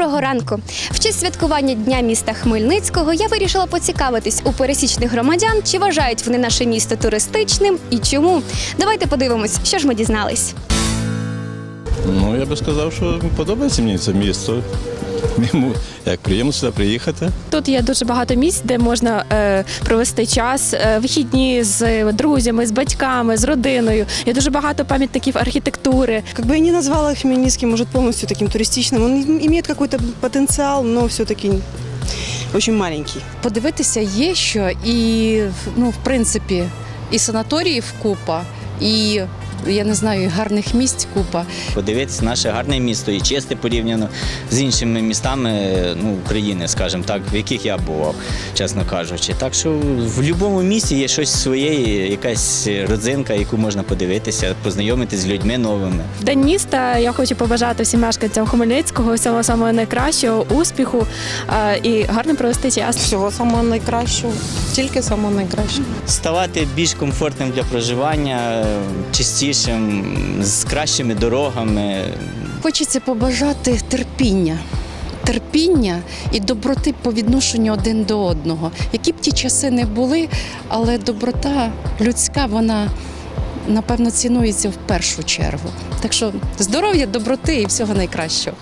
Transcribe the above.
Доброго ранку! В честь святкування Дня міста Хмельницького я вирішила поцікавитись у пересічних громадян, чи вважають вони наше місто туристичним і чому. Давайте подивимось, що ж ми дізнались. Ну, я би сказав, що подобається мені це місто. Йому як приємно сюди приїхати. Тут є дуже багато місць, де можна е, провести час, е, вихідні з друзями, з батьками, з родиною. Є дуже багато пам'ятників архітектури. Как бы я не назвала Хмельницкий, может, полностью таким туристичным. Он им- имеет какой-то потенциал, но все-таки очень маленький. подивитися є що, і ну, в принципі, і санаторіїв купа, і я не знаю, гарних місць купа. подивитися наше гарне місто і чисте порівняно з іншими містами ну, України, скажімо так, в яких я бував, чесно кажучи. Так що в будь-якому місті є щось своє, якась родзинка, яку можна подивитися, познайомитися з людьми новими. День міста я хочу побажати всім мешканцям Хмельницького всього самого найкращого, успіху е, і гарно провести час. Всього самого найкращого, тільки самого найкращого. Ставати більш комфортним для проживання, чистішим, з кращими дорогами, Хочеться побажати терпіння. Терпіння і доброти по відношенню один до одного. Які б ті часи не були, але доброта людська, вона напевно цінується в першу чергу. Так що здоров'я, доброти і всього найкращого.